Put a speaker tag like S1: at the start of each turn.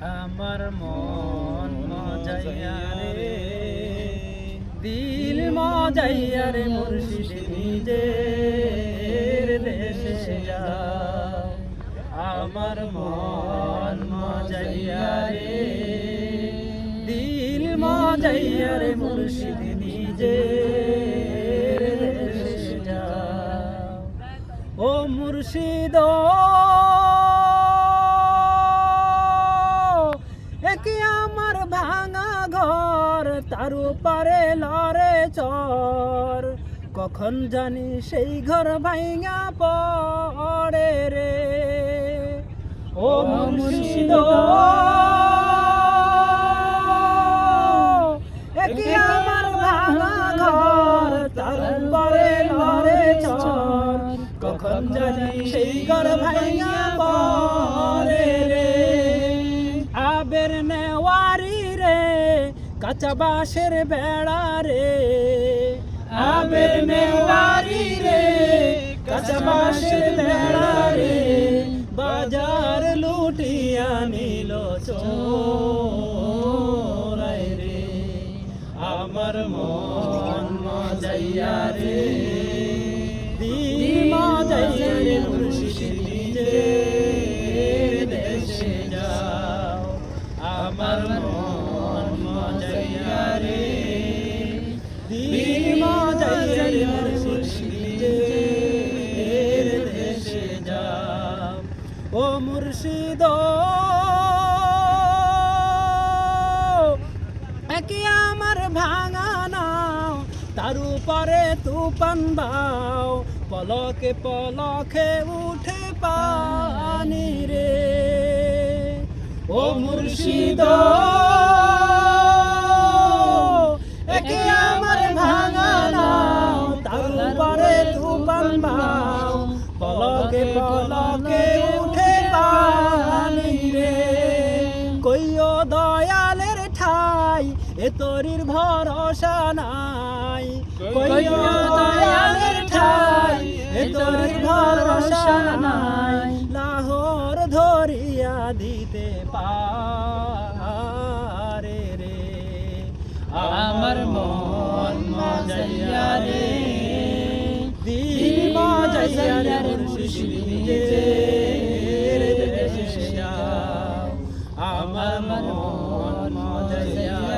S1: আমার মন মজাইয়া রে। দিল মজাইয়া রে মুর্শিদ নিজের দেশে যাও। আমার মন মজাইয়া রে দিল মজাইয়া রে মুর্শিদ নিজের দেশে যাও। ও মুর্শিদ তার উপরে লরে চর। কখন জানি সেই ঘর ভাইঙা পড়ে রে। ও মুর্শিদ। একে আমার ভাঙা ঘর? তার উপরে লরে চর। কখন জানি সেই ঘর ভাঙা পড়ে রে। আবের নেওয়ারি রে। কাঁচা বাঁশের বেড়া রে আবের নেওয়ারি রে, কাঁচা বাঁশের বেড়া রে, বাজার লুটিয়া নিল চোরাই রে। আমার মন মজাইয়া রে। মুর্শিদ। একে আমার ভাঙা নাও, তার উপরে তুফান দাও পলকে পলকে উঠে পানি রে। ও মুর্শিদ, একে আমার ভাঙা নাও, তার উপরে তুফান দাও পলকে পলকে তোরির ভরসা নাই দয়ালের ঠাই এ তোরির ভরসা নাই লাহোর ধরিয়া দিতে পারে রে আমার মন মজাইয়া রে দিল মজাইয়া রে আমার মন মজাইয়া